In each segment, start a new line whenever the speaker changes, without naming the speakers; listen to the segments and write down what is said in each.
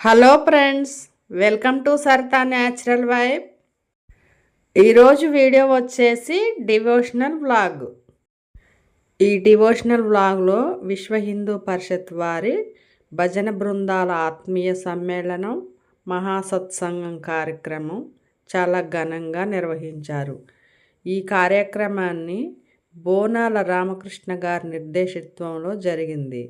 Hello friends welcome to Saritha natural vibe. ఈరోజు video వచ్చేసి devotional vlog. ఈ devotional వ్లాగ్లో విశ్వ హిందూ పరిషత్ వారి భజన బృందాల ఆత్మీయ సమ్మేళనం మహాసత్సంగం కార్యక్రమం చాలా ఘనంగా నిర్వహించారు. ఈ కార్యక్రమాన్ని బోనాల రామకృష్ణ గారి నిర్దేశిత్వంలో జరిగింది.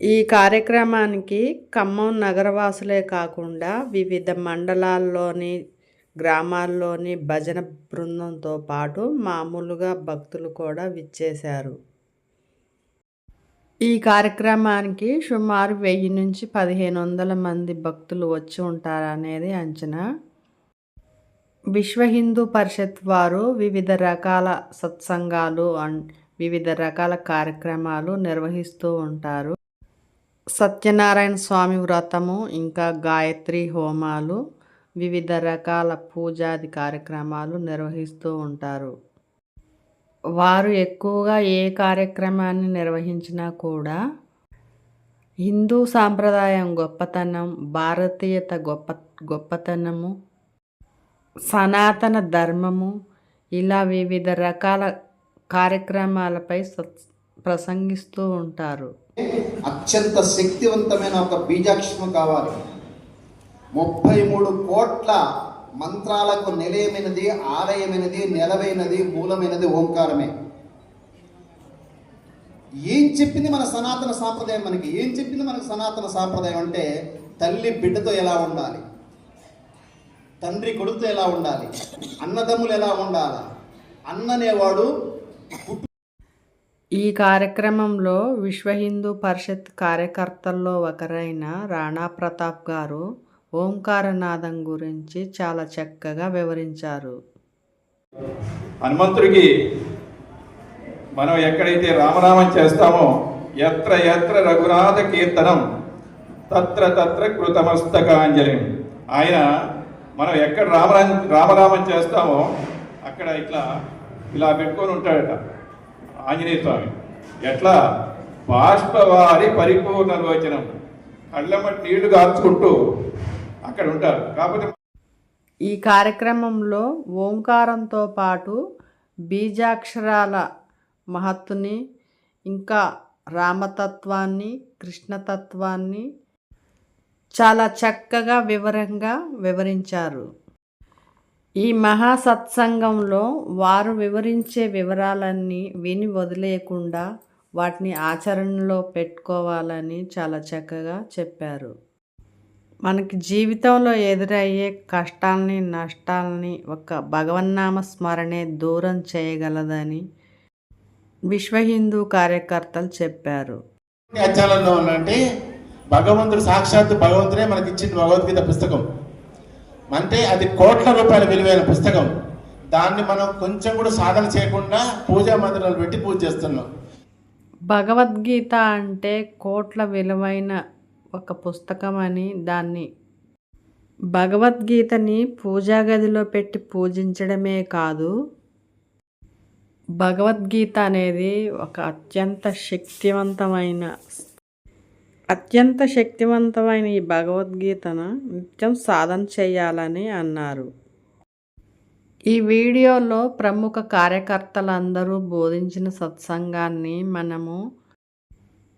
ఈ కార్యక్రమానికి ఖమ్మం నగరవాసులే కాకుండా వివిధ మండలాల్లోని గ్రామాల్లోని భజన బృందంతో పాటు మామూలుగా భక్తులు కూడా విచ్చేశారు. ఈ కార్యక్రమానికి సుమారు వెయ్యి నుంచి పదిహేను వందల మంది భక్తులు వచ్చి ఉంటారనేది అంచనా. విశ్వ హిందూ పరిషత్ వారు వివిధ రకాల సత్సంగాలు అండ్ వివిధ రకాల కార్యక్రమాలు నిర్వహిస్తూ ఉంటారు. సత్యనారాయణ స్వామి వ్రతము ఇంకా గాయత్రి హోమాలు వివిధ రకాల పూజాది కార్యక్రమాలు నిర్వహిస్తూ ఉంటారు. వారు ఎక్కువగా ఏ కార్యక్రమాన్ని నిర్వహించినా కూడా హిందూ సాంప్రదాయం గొప్పతనం భారతీయత గొప్ప గొప్పతనము సనాతన ధర్మము ఇలా వివిధ రకాల కార్యక్రమాలపై సత్ ప్రసంగిస్తూ ఉంటారు.
అత్యంత శక్తివంతమైన ఒక బీజాక్షరం కావాలి. ముప్పై మూడు కోట్ల మంత్రాలకు నిలయమైనది ఆలయమైనది నెలవైనది మూలమైనది ఓంకారమే. ఏం చెప్పింది మన సనాతన సాంప్రదాయం మనకి? ఏం చెప్పింది మనకి సనాతన సాంప్రదాయం అంటే తల్లి బిడ్డతో ఎలా ఉండాలి? తండ్రి కొడుకుతో ఎలా ఉండాలి? అన్నదమ్ములు ఎలా ఉండాలి? అన్ననేవాడు
ఈ కార్యక్రమంలో విశ్వ హిందూ పరిషత్ కార్యకర్తల్లో ఒకరైన రాణా ప్రతాప్ గారు ఓంకారనాదం గురించి చాలా చక్కగా వివరించారు.
హనుమంతుడికి మనం ఎక్కడైతే రామనామం చేస్తామో ఎత్ర ఎత్ర రఘునాథ కీర్తనం తత్ర తత్ర కృతమస్తకాంజలి. ఆయన మనం ఎక్కడ రామరా రామనామం చేస్తామో అక్కడ ఇట్లా ఇలా పెట్టుకొని ఉంటాడట. ఆంజనేయ స్వామి ఎట్లా? బాష్పవారి పరిపూర్ణ లోచనం కళ్ళమటి నీళ్ళు కాల్చుకుంటూ అక్కడ ఉంటారు. కాకపోతే
ఈ కార్యక్రమంలో ఓంకారంతో పాటు బీజాక్షరాల మహత్తుని ఇంకా రామతత్వాన్ని కృష్ణతత్వాన్ని చాలా చక్కగా వివరంగా వివరించారు. ఈ మహాసత్సంగంలో వారు వివరించే వివరాలన్నీ విని వదిలేయకుండా వాటిని ఆచరణలో పెట్టుకోవాలని చాలా చక్కగా చెప్పారు. మనకి జీవితంలో ఎదురయ్యే కష్టాలని నష్టాలని ఒక భగవన్నామ స్మరణే దూరం చేయగలదని విశ్వ హిందూ కార్యకర్తలు చెప్పారు.
అధ్యాయంలో భగవంతుడు సాక్షాత్ భగవంతుడే మనకి ఇచ్చిన భగవద్గీత పుస్తకం. అంటే అది కోట్ల రూపాయల విలువైన పుస్తకం. దాన్ని మనం కొంచెం కూడా సాధన చేయకుండా పూజా మందిరాలు పెట్టి పూజ చేస్తున్నాం.
భగవద్గీత అంటే కోట్ల విలువైన ఒక పుస్తకం అని దాన్ని భగవద్గీతని పూజా గదిలో పెట్టి పూజించడమే కాదు భగవద్గీత అనేది ఒక అత్యంత శక్తివంతమైన అత్యంత శక్తివంతమైన ఈ భగవద్గీతను నిత్యం సాధన చేయాలని అన్నారు. ఈ వీడియోలో ప్రముఖ కార్యకర్తలందరూ బోధించిన సత్సంగాన్ని మనము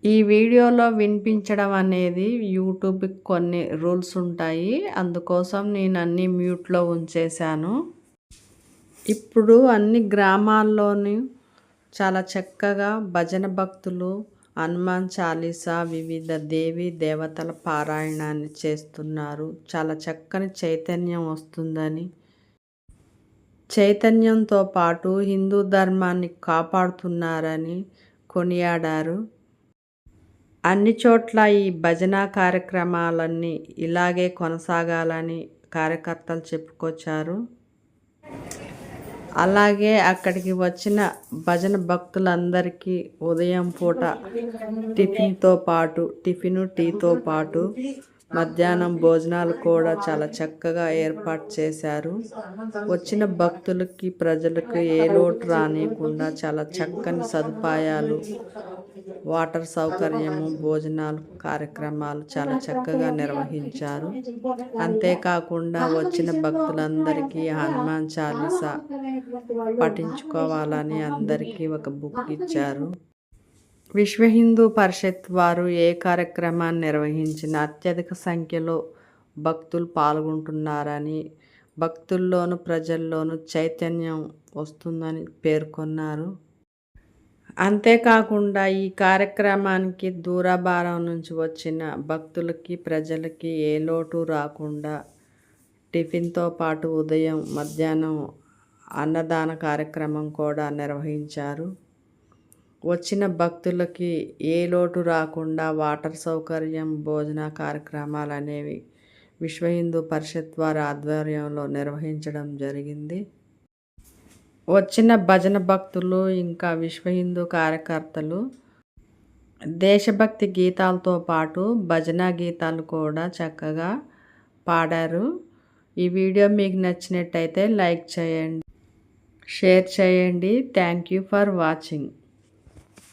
ఈ వీడియోలో వినిపించడం అనేది యూట్యూబ్కి కొన్ని రూల్స్ ఉంటాయి. అందుకోసం నేను అన్ని మ్యూట్లో ఉంచేశాను. ఇప్పుడు అన్ని గ్రామాల్లోని చాలా చక్కగా భజన భక్తులు హనుమాన్ చాలీసా వివిధ దేవి దేవతల పారాయణాన్ని చేస్తున్నారు. చాలా చక్కని చైతన్యం వస్తుందని. చైతన్యంతో పాటు హిందూ ధర్మాన్ని కాపాడుతున్నారని కొనియాడారు. అన్ని చోట్ల ఈ భజన కార్యక్రమాలన్నీ ఇలాగే కొనసాగాలని కార్యకర్తలు చెప్పుకొచ్చారు. అలాగే అక్కడికి వచ్చిన భజన భక్తులందరికీ ఉదయం పూట టిఫిన్తో పాటు టిఫిన్ టీతో పాటు మధ్యాహ్నం భోజనాలు కూడా చాలా చక్కగా ఏర్పాటు చేశారు. వచ్చిన భక్తులకి ప్రజలకు ఏ లోటు రానియకుండా చాలా చక్కని సదుపాయాలు వాటర్ సౌకర్యము భోజనాలు కార్యక్రమాలు చాలా చక్కగా నిర్వహించారు. అంతేకాకుండా వచ్చిన భక్తులందరికీ హనుమాన్ చాలీసా పఠించుకోవాలని అందరికీ ఒక బుక్ ఇచ్చారు. విశ్వ హిందూ పరిషత్ వారు ఏ కార్యక్రమాన్ని నిర్వహించిన అత్యధిక సంఖ్యలో భక్తులు పాల్గొంటున్నారని భక్తుల్లోను ప్రజల్లోనూ చైతన్యం వస్తుందని పేర్కొన్నారు. అంతేకాకుండా ఈ కార్యక్రమానికి దూరభారం నుంచి వచ్చిన భక్తులకి ప్రజలకి ఏ లోటు రాకుండా టిఫిన్తో పాటు ఉదయం మధ్యాహ్నం అన్నదాన కార్యక్రమం కూడా నిర్వహించారు. వచ్చిన భక్తులకి ఏ లోటు రాకుండా వాటర్ సౌకర్యం భోజన కార్యక్రమాలు అనేవి విశ్వ హిందూ పరిషత్ వారి ఆధ్వర్యంలో నిర్వహించడం జరిగింది. వచ్చిన భజన భక్తులు ఇంకా విశ్వ హిందూ కార్యకర్తలు దేశభక్తి గీతాలతో పాటు భజన గీతాలు కూడా చక్కగా పాడారు. ఈ వీడియో మీకు నచ్చినట్టయితే లైక్ చేయండి షేర్ చేయండి. Thank you for watching.